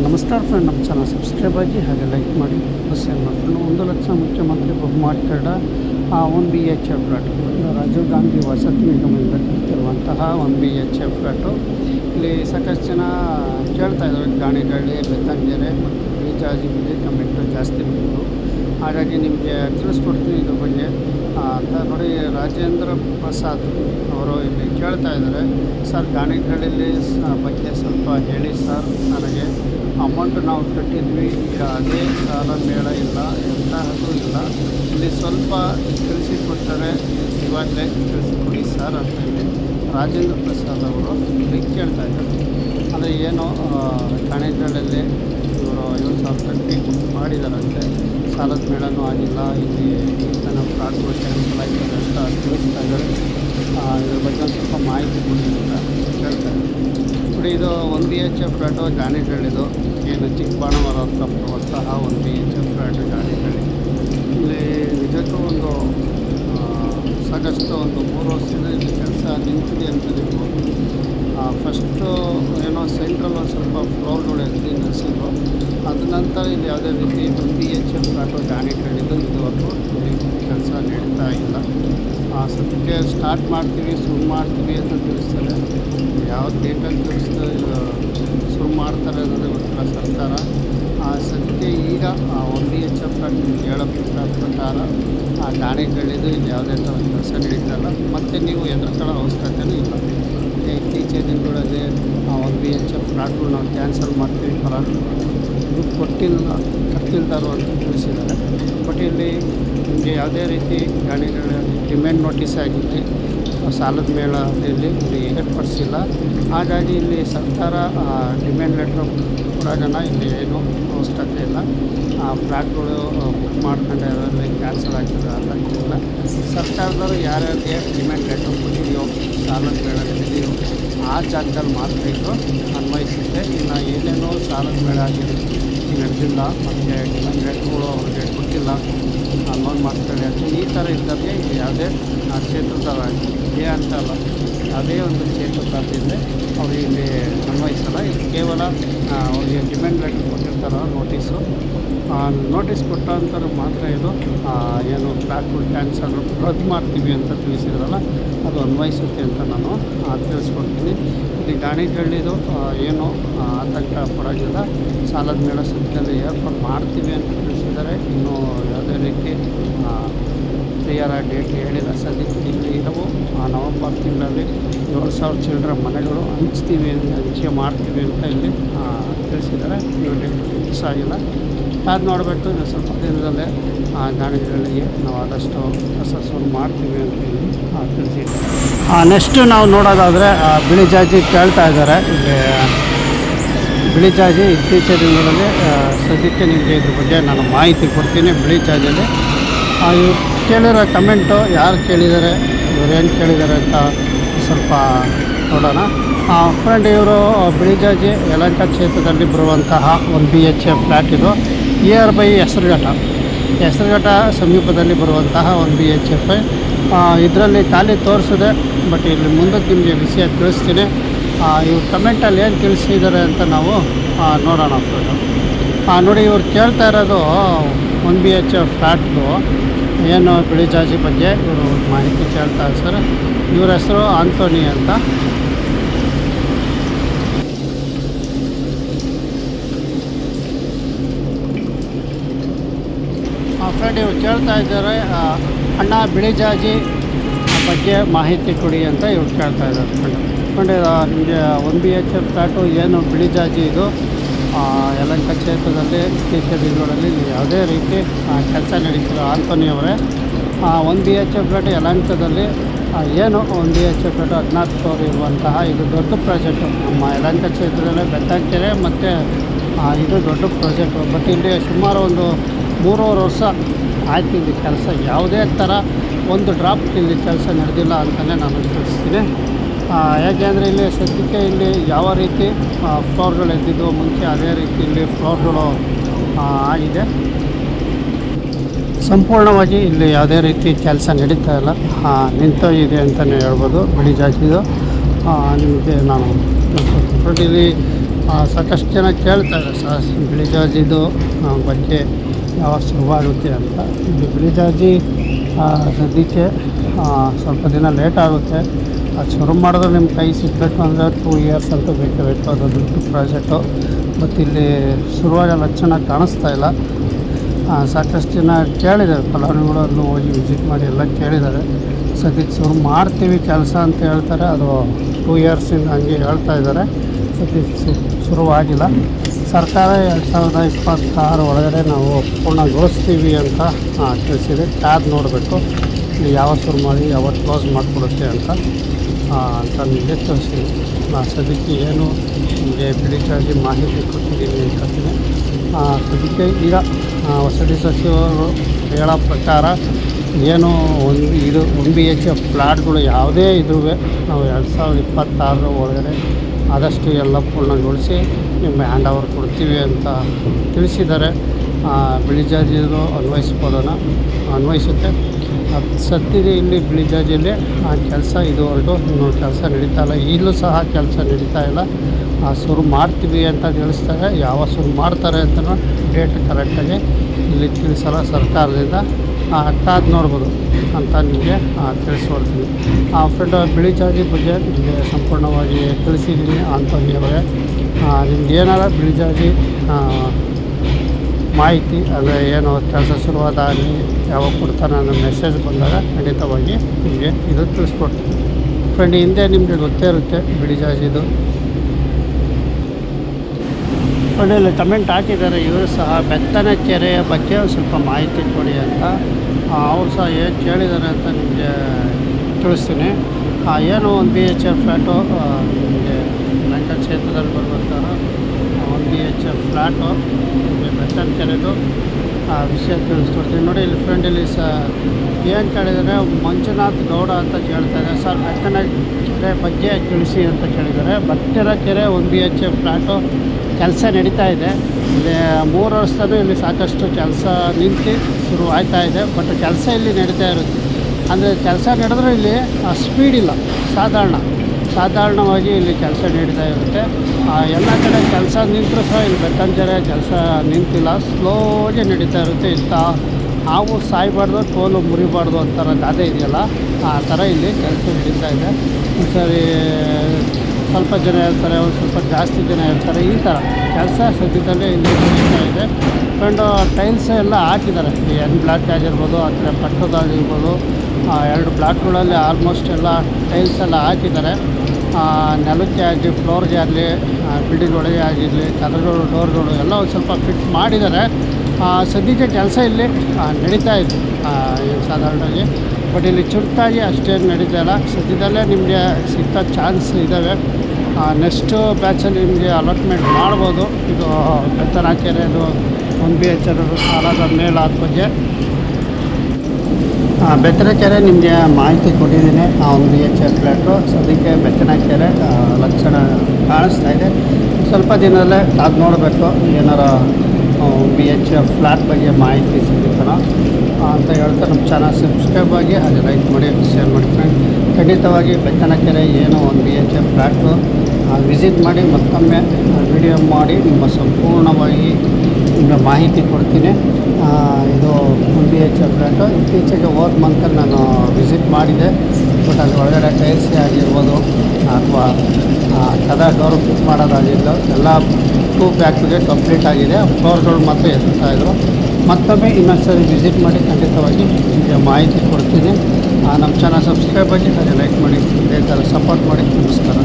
ನಮಸ್ಕಾರ ಫ್ರೆಂಡ್ ನಮ್ಮ channel subscribe ಆಗಿ ಹಾಗೆ ಲೈಕ್ ಮಾಡಿ. ಏನು ಫ್ರೆಂಡ್ ಒಂದು ಲಕ್ಷ ಮುಖ್ಯಮಂತ್ರಿ ಬಹುಮಾಡಿ Karada one B H F Rajiv Gandhi ವಸತಿ ನಿಗಮದಿಂದ ಕಲ್ತಿರುವಂತಹ one B H F flat ಇಲ್ಲಿ ಸಾಕಷ್ಟು ಜನ ಕೇಳ್ತಾ ಇದ್ದಾರೆ ಗಾಣಿಗಳ್ಳಿ ಬೆತ್ತಂಗೆರೆ ಮತ್ತು ರೀಚಾರ್ಜ್ ಬಗ್ಗೆ ಕಮೆಂಟು ಜಾಸ್ತಿ ಬಂತು ಹಾಗಾಗಿ ನಿಮಗೆ ತಿಳಿಸ್ಕೊಡ್ತೀನಿ ಇದ್ರ ಬಗ್ಗೆ. ಅಂತ ನೋಡಿ, ರಾಜೇಂದ್ರ ಪ್ರಸಾದ್ ಅವರು ಇಲ್ಲಿ ಕೇಳ್ತಾ ಇದ್ದಾರೆ. ಸರ್ ಗಾಣಿಗಳಲ್ಲಿ ಬಗ್ಗೆ ಸ್ವಲ್ಪ ಹೇಳಿ ಸರ್, ನನಗೆ. ಅಮೌಂಟ್ ನಾವು ಕಟ್ಟಿದ್ವಿ. ಈಗ ಅದೇ ಸಾಲ ಮೇಳ ಇಲ್ಲ ಎಂತಹದ್ದು ಇಲ್ಲ. ಇಲ್ಲಿ ಸ್ವಲ್ಪ ತಿಳಿಸಿಕೊಟ್ಟರೆ ಇವಾಗಲೇ ತಿಳಿಸಿಕೊಡಿ ಸರ್ ಅಂತ ಹೇಳಿ ರಾಜೇಂದ್ರ ಪ್ರಸಾದ್ ಅವರು ಇಲ್ಲಿ ಕೇಳ್ತಾ ಇದ್ದಾರೆ. ಅಂದರೆ ಏನು ಕಣೆಗಳಲ್ಲಿ ಇವರು ಐವತ್ತು ಸಾವಿರ ಕಟ್ಟಿ ಮಾಡಿದಾರಂತೆ. ಸಾಲದ ಮೇಳನೂ ಆಗಿಲ್ಲ, ಇಲ್ಲಿ ಈ ಥರ ಫ್ರಾಡ್ ಅಂತ ತಿಳಿಸ್ತಾ ಇದ್ದಾರೆ. ಇದ್ರ ಬಗ್ಗೆ ಒಂದು ಸ್ವಲ್ಪ ಮಾಹಿತಿ ಕೊಡಿ ಅಂತ ಕೇಳ್ತಾರೆ ನೋಡಿ ಇದು ಒಂದು ಬಿ ಎಚ್ ಎಫ್ ಫ್ಲಾಟು ಗಾಣಿಗಳಿದು ಏನು ಚಿಕ್ಕಬಾಣವರ ಹತ್ರ ಬರುವಂತಹ ಒಂದು ಬಿ ಎಚ್ ಎಫ್ ಫ್ಲಾಟು ಹೇಳಿ ಇಲ್ಲಿ ನಿಜಕ್ಕೂ ಒಂದು ಸಾಕಷ್ಟು ಒಂದು ಮೂರು ವರ್ಷದಿಂದ ಇಲ್ಲಿ ಕೆಲಸ ನಿಂತಿದೆ ಅಂತ ಹೇಳ್ಬೋದು. ಫಸ್ಟು ಏನೋ ಸೆಂಟ್ರಲ್ ಒಂದು ಸ್ವಲ್ಪ ಫ್ಲೋರ್ಗಳು ಎದ್ದು ನಿಲ್ಲಿಸಿದ್ರು ಅದ ನಂತರ ಇಲ್ಲಿ ಯಾವುದೇ ರೀತಿ ಒಂದು ಬಿ ಎಚ್ ಎಫ್ ಫ್ಲಾಟು ಗಾಣಿಗಳಿದ್ದು ಇದುವರೆಗೂ ಕೆಲಸ ನಡೀತಾ ಇಲ್ಲ. ಸದ್ಯಕ್ಕೆ ಸ್ಟಾರ್ಟ್ ಮಾಡ್ತೀವಿ, ಶುರು ಮಾಡ್ತೀವಿ ಅಂತ ತಿಳಿಸ್ತಾರೆ ಯಾವ ಡೇಟಲ್ಲಿ ತಿಳಿಸ್ತಾರೆ ಶುರು ಮಾಡ್ತಾರೆ ಅನ್ನೋದೇ ಗೊತ್ತಿಲ್ಲ ಸರ್ಕಾರ ಆ, ಸದ್ಯಕ್ಕೆ ಈಗ ಒಂದು ಬಿ ಎಚ್ ಎಫ್ ಫ್ಲಾಟ್ ನಿಮ್ಗೆ ಹೇಳೋ ಪ್ರಕಾರ ಆ ಇಲ್ಲಿ ಯಾವುದೇ ಥರ ಕೆಲಸ ನಡೀತಾ ಇಲ್ಲ ಮತ್ತು ನೀವು ಎದುರ್ಕೊಳ್ಳೋ ಅವಶ್ಯಕತೆಯೂ ಇಲ್ಲ. ಇತ್ತೀಚಿನ ದಿನಗಳಲ್ಲಿ ಒಂದು ಬಿ ಎಚ್ ಎಫ್ ಫ್ಲಾಟ್ಗಳು ನಾವು ಕ್ಯಾನ್ಸಲ್ ಮಾಡ್ತೀವಿ ಫಲಾಟ್ ಇದು ಕೊಟ್ಟಿಲ್ಲ ಕಟ್ಟಿಲ್ದಾರು ಅಂತ ತಿಳಿಸಿದ್ದಾರೆ ಬಟ್ ಇಲ್ಲಿ ನಿಮಗೆ ಯಾವುದೇ ರೀತಿ ಗಾಡಿಗಳ ಡಿಮ್ಯಾಂಡ್ ನೋಟಿಸ್ ಆಗಿದೆ ಸಾಲದ ಮೇಳ ಇಲ್ಲಿ ಏರ್ಪಡಿಸಿಲ್ಲ. ಹಾಗಾಗಿ ಇಲ್ಲಿ ಸರ್ಕಾರ ಡಿಮ್ಯಾಂಡ್ ಲೆಟ್ರ್ ಕೂಡ ಜನ ಇಲ್ಲಿ ಏನೂ ಅವಶ್ಯಕತೆ ಇಲ್ಲ. ಆ ಫ್ಲ್ಯಾಟ್ಗಳು ಬುಕ್ ಮಾಡ್ಕೊಂಡು ಅದರಲ್ಲಿ ಕ್ಯಾನ್ಸಲ್ ಆಗ್ತದೆ ಅದಾಗ್ತಿಲ್ಲ ಸರ್ಕಾರದವರು ಯಾರ್ಯಾರಿಗೆ ಡಿಮ್ಯಾಂಡ್ ಲೆಟ್ರ್ ಕೊಟ್ಟಿದೆಯೋ ಸಾಲದ ಮೇಳ ಇದೆಯೋ ಆ ಜಾಗದಲ್ಲಿ ಮಾತ್ರ ಇದು ಅನ್ವಯಿಸುತ್ತೆ. ಇನ್ನು ಏನೇನೋ ಸಾಲದ ಮೇಳ ಆಗಿದೆ ನಡೆದಿಲ್ಲ, ಮತ್ತು ಡಿಮ್ಯಾಂಡ್ ಲೆಟ್ರುಗಳು ಅವ್ರಿಗೆ ಕೊಟ್ಟಿಲ್ಲ ಲೋನ್ ಮಾಡ್ತಾರೆ ಈ ಥರ ಇದ್ದವ್ರಿಗೆ ಯಾವುದೇ, ಆ ಏ ಇದೇ ಅಂತ ಅಲ್ಲ. ಅದೇ ಒಂದು ಕ್ಷೇತ್ರದಾದ್ರಿಂದ ಅವರು ಇಲ್ಲಿ ಅನ್ವಯಿಸಲ್ಲ. ಇದು ಕೇವಲ ಅವರಿಗೆ ಡಿಮ್ಯಾಂಡ್ ಲೆಟರ್ ಕೊಟ್ಟಿರ್ತಾರಲ್ಲ ನೋಟಿಸು ನೋಟಿಸ್ ಕೊಟ್ಟಂತರ ಮಾತ್ರ ಇದು ಆ, ಏನು ಫ್ಲ್ಯಾಟ್ಗಳು ಕ್ಯಾನ್ಸಲ್ ರದ್ದು ಮಾಡ್ತೀವಿ ಅಂತ ತಿಳಿಸಿದ್ರಲ್ಲ ಅದು ಅನ್ವಯಿಸುತ್ತೆ ಅಂತ ನಾನು ಆ, ತಿಳಿಸ್ಕೊಡ್ತೀನಿ. ಇಲ್ಲಿ ಗಾಣಿಗಳಿದು ಏನು ಆ, ಆತಂಕ ಪಡೋದಿಲ್ಲ. ಸಾಲದ ಮೇಳ ಸುತ್ತಲೇ ಏರ್ಪಾಡು ಮಾಡ್ತೀವಿ ಅಂತ ತಿಳಿಸಿದ್ದಾರೆ. ಇನ್ನೂ ಯಾವುದೇ ರೀತಿ ಕ್ಲಿಯರ್ ಆಗಿ ಡೇಟ್ ಹೇಳಿಲ್ಲ ಸದ್ಯಕ್ಕೆ ಇಲ್ಲಿ ಇರವು. ಆ ನವಂಬರ್ ತಿಂಗಳಲ್ಲಿ ಏಳು ಸಾವಿರ ಚಿಲ್ಡ್ರ ಮನೆಗಳು ಹಂಚ್ತೀವಿ ಅಂತ ಹಂಚಿಕೆ ಮಾಡ್ತೀವಿ ಅಂತ ಇಲ್ಲಿ ತಿಳಿಸಿದ್ದಾರೆ. ಡೇಟ್ ಫಿಕ್ಸ್ ಆಗಿಲ್ಲ. ಅದು ನೋಡಬೇಕು ಇನ್ನು ಸ್ವಲ್ಪ ದಿನದಲ್ಲೇ ಆ ಗಾಡಿಗಳಿಗೆ ನಾವು ಆದಷ್ಟು ಯಶಸ್ಸನ್ನು ಮಾಡ್ತೀವಿ ಅಂತ ಹೇಳಿ ಆ, ತಿಳಿಸಿದ್ದಾರೆ. ನೆಕ್ಸ್ಟು ನಾವು ನೋಡೋದಾದರೆ ಬಿಳಿ ಜಾಜಿ ಕೇಳ್ತಾ ಇದ್ದಾರೆ. ಇಲ್ಲಿ ಬಿಳಿ ಜಾಜಿ ಇತ್ತೀಚಿನ ದಿನಗಳಲ್ಲಿ ಸದ್ಯಕ್ಕೆ ನಿಮಗೆ ಇದ್ರ ಬಗ್ಗೆ ನಾನು ಮಾಹಿತಿ ಕೊಡ್ತೀನಿ. ಬಿಳಿ ಜಾಜಿಯಲ್ಲಿ ಕೇಳಿರೋ ಕಮೆಂಟು ಯಾರು ಕೇಳಿದ್ದಾರೆ, ಇವ್ರು ಏನು ಕೇಳಿದ್ದಾರೆ ಅಂತ ಸ್ವಲ್ಪ ನೋಡೋಣ. ಫ್ರೆಂಡ್ ಇವರು ಬಿಳಿಜಾಜಿ ಯಲಂಕ ಕ್ಷೇತ್ರದಲ್ಲಿ ಬರುವಂತಹ ಒಂದು ಬಿ ಎಚ್ ಎಫ್ ಫ್ಲ್ಯಾಟ್ ಇದು. ಇಯರ್ ಬೈ ಹೆಸರುಘಟ ಹೆಸರುಘಟ್ಟ ಸಮೀಪದಲ್ಲಿ ಬರುವಂತಹ ಒಂದು ಬಿ ಎಚ್ ಎಫ್ ಇದರಲ್ಲಿ ಖಾಲಿ ತೋರಿಸಿದೆ, ಬಟ್ ಇಲ್ಲಿ ಮುಂದಕ್ಕೆ ನಿಮಗೆ ವಿಷಯ ತಿಳಿಸ್ತೀನಿ. ಇವ್ರು ಕಮೆಂಟಲ್ಲಿ ಏನು ತಿಳಿಸಿದ್ದಾರೆ ಅಂತ ನಾವು ನೋಡೋಣ ಫ್ರೆಂಡು ನೋಡಿ ಇವ್ರು ಕೇಳ್ತಾ ಇರೋದು ಒನ್ ಬಿ ಎಚ್ ಎಫ್ ಫ್ಲ್ಯಾಟ್ದು ಏನು ಬಿಳಿ ಜಾಜಿ ಬಗ್ಗೆ ಇವರು ಮಾಹಿತಿ ಕೇಳ್ತಾ ಸರ್. ಇವ್ರ ಹೆಸರು ಆಂಟೋನಿ ಅಂತ. ಫ್ರೆಂಡ್ ಇವ್ರು ಕೇಳ್ತಾ ಇದ್ದಾರೆ ಅಣ್ಣ ಬಿಳಿ ಜಾಜಿ ಬಗ್ಗೆ ಮಾಹಿತಿ ಕೊಡಿ ಅಂತ ಇವ್ರು ಕೇಳ್ತಾ ಇದ್ದಾರೆ. ಫ್ರೆಂಡ್ ಫ್ರೆಂಡ್ ನಿಮಗೆ one B H F flat ಏನು ಬಿಳಿ ಜಾಜಿ ಇದು? ಆ, ಯಲಹಂಕ ಕ್ಷೇತ್ರದಲ್ಲಿ ಇತ್ತೀಚೆ ದಿನಗಳಲ್ಲಿ ಯಾವುದೇ ರೀತಿ ಕೆಲಸ ನಡೀತಿಲ್ಲ. ಆಂಥೋನಿ ಅವರೇ ಒಂದು ಬಿ ಎಚ್ ಎಫ್ ಫ್ಲ್ಯಾಟ್ ಯಲಹಂಕದಲ್ಲಿ ಆ, ಏನು ಒಂದು ಬಿ ಎಚ್ ಎಫ್ ಫ್ಲ್ಯಾಟ್ ಹದಿನಾಲ್ಕು ಫ್ಲೋರ್ ಇರುವಂತಹ ಇದು ದೊಡ್ಡ ಪ್ರಾಜೆಕ್ಟು. ನಮ್ಮ ಯಲಂಕ ಕ್ಷೇತ್ರದಲ್ಲೇ ಬೆತ್ತಂಕೆರೆ ಮತ್ತು ಇದು ದೊಡ್ಡ ಪ್ರಾಜೆಕ್ಟು. ಬಟ್ ಇಲ್ಲಿ ಸುಮಾರು ಒಂದು ಮೂರುವರೆ ವರ್ಷ ಆಯ್ತು ಇಲ್ಲಿ ಕೆಲಸ. ಯಾವುದೇ ಥರ ಒಂದು ಡ್ರಾಪ್ ಇಲ್ಲಿ ಕೆಲಸ ನಡೆದಿಲ್ಲ ಅಂತಲೇ ನಾನು ತಿಳಿಸ್ತೀನಿ. ಯಾಕೆ ಅಂದರೆ ಇಲ್ಲಿ ಸದ್ಯಕ್ಕೆ ಇಲ್ಲಿ ಯಾವ ರೀತಿ ಫ್ಲೋರ್ಗಳು ಎದ್ದಿದ್ದು ಮುಂಚೆ ಅದೇ ರೀತಿ ಇಲ್ಲಿ ಫ್ಲೋರ್ಗಳು ಆಗಿದೆ. ಸಂಪೂರ್ಣವಾಗಿ ಇಲ್ಲಿ ಯಾವುದೇ ರೀತಿ ಕೆಲಸ ನಡೀತಾ ಇಲ್ಲ. ನಿಂತೋಗಿದೆ ಅಂತಲೇ ಹೇಳ್ಬೋದು, ಬಿಳಿ ಜಾಸ್ತಿದು ನಿಮಗೆ ನಾನು ಇಲ್ಲಿ ಸಾಕಷ್ಟು ಜನ ಕೇಳ್ತಾರೆ ಸಹ ಬಿಳಿ ಜಾಜಿದು ಬಗ್ಗೆ ಯಾವಾಗ ಶುರುವಾಗುತ್ತೆ ಅಂತ. ಇಲ್ಲಿ ಬಿಳಿ ಜಾಜಿ ಸದ್ಯಕ್ಕೆ ಸ್ವಲ್ಪ ದಿನ ಲೇಟ್ ಆಗುತ್ತೆ. ಅದು ಶುರು ಮಾಡಿದ್ರೆ ನಿಮ್ಮ ಕೈ ಸಿಗಬೇಕು ಅಂದರೆ ಟೂ ಇಯರ್ಸ್ ಅಂತ ಬೇಕೇ ಬೇಕು. ಅದು ದೊಡ್ಡ ಪ್ರಾಜೆಕ್ಟು ಮತ್ತು ಇಲ್ಲಿ ಶುರುವಾಗ ಚೆನ್ನಾಗಿ ಕಾಣಿಸ್ತಾ ಇಲ್ಲ. ಸಾಕಷ್ಟು ಜನ ಕೇಳಿದ್ದಾರೆ. ಫಲಾನುಭವಿಗಳಲ್ಲೂ ಹೋಗಿ ವಿಸಿಟ್ ಮಾಡಿ ಎಲ್ಲ ಕೇಳಿದ್ದಾರೆ. ಸದ್ಯಕ್ಕೆ ಶುರು ಮಾಡ್ತೀವಿ ಕೆಲಸ ಅಂತ ಹೇಳ್ತಾರೆ. ಅದು ಟೂ ಇಯರ್ಸಿಂದ ಹಂಗೆ ಹೇಳ್ತಾ ಇದ್ದಾರೆ. ಸದ್ಯಕ್ಕೆ ಶುರುವಾಗಿಲ್ಲ. ಸರ್ಕಾರ ಎರಡು ಸಾವಿರದ ಇಪ್ಪತ್ತಾರು ಒಳಗಡೆ ನಾವು ಪೂರ್ಣಗೊಳಿಸ್ತೀವಿ ಅಂತ ತಿಳಿಸಿದೆ. ಟ್ಯಾಬ್ ನೋಡಬೇಕು. ಇಲ್ಲಿ ಯಾವಾಗ ಶುರು ಮಾಡಿ ಯಾವತ್ತು ಕ್ಲೋಸ್ ಮಾಡಿಕೊಡುತ್ತೆ ಅಂತ. ಆ, ಅಂತ ನಿಮಗೆ ತಿಳಿಸ್ತೀನಿ ನಾ ಸದ್ಯಕ್ಕೆ ಏನು ನಿಮಗೆ ಬಿಡಿಟಾಗಿ ಮಾಹಿತಿ ಕೊಟ್ಟಿದ್ದೀನಿ ಆ, ಸದ್ಯಕ್ಕೆ ಈಗ ವಸತಿ ಸಚಿವರು ಹೇಳೋ ಪ್ರಕಾರ ಏನು ಒಂದು ಇದು ಒನ್ ಬಿ ಎಚ್ ಎಫ್ ಫ್ಲ್ಯಾಟ್ಗಳು ಯಾವುದೇ ಇದ್ರೂ ನಾವು ಎರಡು ಸಾವಿರದ ಇಪ್ಪತ್ತಾರರ ಒಳಗಡೆ ಆದಷ್ಟು ಎಲ್ಲ ಪೂರ್ಣಗೊಳಿಸಿ ನಿಮ್ಮ ಹ್ಯಾಂಡ್ ಓವರ್ ಕೊಡ್ತೀವಿ ಅಂತ ತಿಳಿಸಿದ್ದಾರೆ. ಆ, ಅನ್ವಯಿಸ್ಬೋದನ್ನ ಅನ್ವಯಿಸುತ್ತೆ. ಸದ್ಯದ ಇಲ್ಲಿ ಬಿಳಿ ಜಾಜಿಯಲ್ಲಿ. ಆ ಕೆಲಸ ಇದುವರೆಗೂ ಇನ್ನೂ ಕೆಲಸ ನಡೀತಾ ಇಲ್ಲ. ಈಗಲೂ ಸಹ ಕೆಲಸ ನಡೀತಾ ಇಲ್ಲ. ಆ, ಶುರು ಮಾಡ್ತೀವಿ ಅಂತ ತಿಳಿಸ್ತಾರೆ. ಯಾವ ಶುರು ಮಾಡ್ತಾರೆ ಅಂತಲೂ ಡೇಟ್ ಕರೆಕ್ಟಾಗಿ ಇಲ್ಲಿ ತಿಳಿಸಲ್ಲ ಸರ್ಕಾರದಿಂದ. ಅಟ್ಟಾದ ನೋಡ್ಬೋದು ಅಂತ ನಿಮಗೆ ತಿಳಿಸ್ಕೊಡ್ತೀನಿ. ಆ ಫ್ರೆಂಡ್ ಬಿಳಿ ಜಾಜಿ ಬಗ್ಗೆ ನಿಮಗೆ ಸಂಪೂರ್ಣವಾಗಿ ತಿಳಿಸಿದ್ದೀನಿ. ಅಂತ ನಿಮಗೆ ನಿಮ್ಗೆ ಏನಾರ ಬಿಳಿ ಚಾರ್ಜಿ ಆ, ಮಾಹಿತಿ ಅಂದರೆ ಏನು ಕೆಲಸ ಶುರುವಾದಾಗಲಿ ಯಾವಾಗ ಕೊಡ್ತಾನೆ ಅನ್ನೋ ಮೆಸೇಜ್ ಬಂದಾಗ ಖಂಡಿತವಾಗಿ ನಿಮಗೆ ಇದು ತಿಳಿಸ್ಕೊಡ್ತೀನಿ. ಫ್ರೆಂಡ್ ಹಿಂದೆ ನಿಮಗೆ ಗೊತ್ತೇ ಇರುತ್ತೆ ಬಿಡಿ ಜಾಜಿದು. ಫ್ರೆಂಡ್ ಇಲ್ಲಿ ಕಮೆಂಟ್ ಹಾಕಿದ್ದಾರೆ, ಇವರು ಸಹ ಬೆತ್ತನ ಕೆರೆಯ ಬಗ್ಗೆ ಸ್ವಲ್ಪ ಮಾಹಿತಿ ಕೊಡಿ ಅಂತ. ಅವರು ಸಹ ಏನು ಕೇಳಿದ್ದಾರೆ ಅಂತ ನಿಮಗೆ ತಿಳಿಸ್ತೀನಿ. ಏನು ಒಂದು ಬಿ ಎಚ್ ಎಫ್ ಫ್ಲ್ಯಾಟು ನಿಮಗೆ ಲಂಕ ಕ್ಷೇತ್ರದಲ್ಲಿ ಬರುವಂತಹ ಬಿ ಎಚ್ ಎಫ್ ಬೆತ್ತನ ಕೆರೆದು. ಆ ವಿಷಯ ತಿಳಿಸ್ಕೊಡ್ತೀನಿ. ನೋಡಿ, ಇಲ್ಲಿ ಫ್ರೆಂಡ್ ಇಲ್ಲಿ ಸಹ ಏನು ಕೇಳಿದರೆ ಮಂಜುನಾಥ್ ಗೌಡ ಅಂತ ಕೇಳ್ತಾರೆ. ಸರ್ ಬೆತ್ತನ ಕೆರೆ ಬಗ್ಗೆ ತಿಳಿಸಿ ಅಂತ ಕೇಳಿದ್ದಾರೆ. ಬಟ್ಟೆರ ಕೆರೆ ಒಂದು ಬಿ ಎಚ್ ಎಫ್ ಫ್ಲ್ಯಾಟು ಕೆಲಸ ನಡೀತಾ ಇದೆ. ಇಲ್ಲಿ ಮೂರು ವರ್ಷದಲ್ಲೂ ಇಲ್ಲಿ ಸಾಕಷ್ಟು ಕೆಲಸ ನಿಂತು ಶುರು ಆಯ್ತಾ ಇದೆ. ಬಟ್ ಕೆಲಸ ಇಲ್ಲಿ ನಡೀತಾ ಇರುತ್ತೆ. ಅಂದರೆ ಕೆಲಸ ನಡೆದ್ರೆ ಇಲ್ಲಿ ಸ್ಪೀಡ್ ಇಲ್ಲ. ಸಾಧಾರಣ. ಸಾಧಾರಣವಾಗಿ ಇಲ್ಲಿ ಕೆಲಸ ನಡೀತಾ ಇರುತ್ತೆ. ಎಲ್ಲ ಕಡೆ ಕೆಲಸ ನಿಂತರೂ ಸಹ ಇಲ್ಲಿ ಬೆತ್ತಂಜರೆ ಕೆಲಸ ನಿಂತಿಲ್ಲ. ಸ್ಲೋಗೆ ನಡೀತಾ ಇರುತ್ತೆ. ಇಂಥ ಹಾವು ಸಾಯಬಾರ್ದು ಟೋಲು ಮುರಿಬಾರ್ದು ಅಂತಾರ ಗಾದೆ ಇದೆಯಲ್ಲ, ಆ ಥರ ಇಲ್ಲಿ ಕೆಲಸ ನಡೀತಾ ಇದೆ. ಒಂದ್ಸರಿ ಸ್ವಲ್ಪ ಜನ ಇರ್ತಾರೆ, ಒಂದು ಸ್ವಲ್ಪ ಜಾಸ್ತಿ ಜನ ಇರ್ತಾರೆ, ಈ ಥರ ಕೆಲಸ ಸದ್ಯದಲ್ಲೇ ಇಲ್ಲಿ ನಡೀತಾ ಇದೆ. ಫ್ರೆಂಡು ಟೈಲ್ಸ್ ಎಲ್ಲ ಹಾಕಿದ್ದಾರೆ. ಈ ಎನ್ ಬ್ಲಾಕ್ ಆಗಿರ್ಬೋದು ಕಡೆ ಪಟ್ಟದಾಗಿರ್ಬೋದು ಎರಡು ಬ್ಲಾಕ್ಗಳಲ್ಲಿ ಆಲ್ಮೋಸ್ಟ್ ಎಲ್ಲ ಟೈಲ್ಸ್ ಎಲ್ಲ ಹಾಕಿದ್ದಾರೆ. ನೆಲಕ್ಕೆ ಆಗಲಿ ಫ್ಲೋರ್ಗೆ ಆಗಲಿ ಬಿಲ್ಡಿಂಗ್ ಒಳಗೆ ಆಗಿರಲಿ ಕದರ್ಗಳು ಡೋರ್ಗಳು ಎಲ್ಲ ಒಂದು ಸ್ವಲ್ಪ ಫಿಟ್ ಮಾಡಿದ್ದಾರೆ. ಸದ್ಯಕ್ಕೆ ಕೆಲಸ ಇಲ್ಲಿ ನಡೀತಾ ಏನು ಸಾಧಾರಣವಾಗಿ. ಬಟ್ ಇಲ್ಲಿ ಚುರುಕಾಗಿ ಅಷ್ಟೇನು ನಡೀತಾ ಇಲ್ಲ. ಸದ್ಯದಲ್ಲೇ ನಿಮಗೆ ಸಿಗ್ತಾ ಚಾನ್ಸ್ ಇದ್ದಾವೆ ನೆಕ್ಸ್ಟು ಬ್ಯಾಚಲ್ಲಿ ನಿಮಗೆ ಅಲಾಟ್ಮೆಂಟ್ ಮಾಡ್ಬೋದು. ಇದು ಬೆತ್ತನ ಕೆರೆದು ಒಂದು ಬಿ ಎಚ್ ಸಾಲದ ಮೇಲಾದ ಬಗ್ಗೆ. ಬೆತ್ತನಕೆರೆ ನಿಮಗೆ ಮಾಹಿತಿ ಕೊಟ್ಟಿದ್ದೀನಿ. ಆ, ಒಂದು ಬಿ ಎಚ್ ಎಫ್ ಫ್ಲ್ಯಾಟು ಅದಕ್ಕೆ ಬೆತ್ತನಕೆರೆ ಕೆರೆ ಲಕ್ಷಣ ಕಾಣಿಸ್ತಾ ಇದೆ. ಸ್ವಲ್ಪ ದಿನದಲ್ಲೇ ಅದು ನೋಡಬೇಕು. ಏನಾರ ಬಿ ಎಚ್ ಎಫ್ ಫ್ಲ್ಯಾಟ್ ಬಗ್ಗೆ ಮಾಹಿತಿ ಸಿಗುತ್ತಲ್ಲ ಅಂತ ಹೇಳ್ತಾ ನಮ್ಮ ಚಾನಲ್ ಸಬ್ಸ್ಕ್ರೈಬ್ ಆಗಿ ಅದು ಲೈಕ್ ಮಾಡಿ ಶೇರ್ ಮಾಡಿ ಫ್ರೆಂಡ್ ಖಂಡಿತವಾಗಿ ಬೆತ್ತನಕೆರೆ ಏನು ಒಂದು B H F flat visit ಮಾಡಿ ಮತ್ತೊಮ್ಮೆ ವಿಡಿಯೋ ಮಾಡಿ. ನಿಮ್ಮ ಸಂಪೂರ್ಣವಾಗಿ ನಿಮಗೆ ಮಾಹಿತಿ ಕೊಡ್ತೀನಿ. ಇದು ಬಿ ಎಚ್ ಎಫ್ ಫ್ಲ್ಯಾಟು ಇತ್ತೀಚೆಗೆ ಹೋದ ಮಂತಲ್ಲಿ ನಾನು ವಿಸಿಟ್ ಮಾಡಿದೆ. ಬಟ್ ಅಲ್ಲಿ ಒಳಗಡೆ ಟೈಲ್ಸೇ ಆಗಿರ್ಬೋದು ಅಥವಾ ಕದ ಡೋರ್ ಫಿಟ್ ಮಾಡೋದಾಗಿರ್ಬೋದು, ಎಲ್ಲ ಟೂ ಬ್ಯಾಕ್ಗೆ ಕಂಪ್ಲೀಟ್ ಆಗಿದೆ. ಫ್ಲೋರ್ಗಳು ಮಾತ್ರ ಎತ್ತುತ್ತಾ ಇದ್ರು. ಮತ್ತೊಮ್ಮೆ ಇನ್ನೊಂದು ಸರಿ ವಿಸಿಟ್ ಮಾಡಿ ಖಂಡಿತವಾಗಿ ನಿಮಗೆ ಮಾಹಿತಿ ಕೊಡ್ತೀನಿ. ನಮ್ಮ ಚಾನಲ್ ಸಬ್ಸ್ಕ್ರೈಬ್ ಆಗಿ, ಹಾಗೆ ಲೈಕ್ ಮಾಡಿ ಇದೇ ಥರ ಸಪೋರ್ಟ್ ಮಾಡಿ. ನಮಸ್ಕಾರ.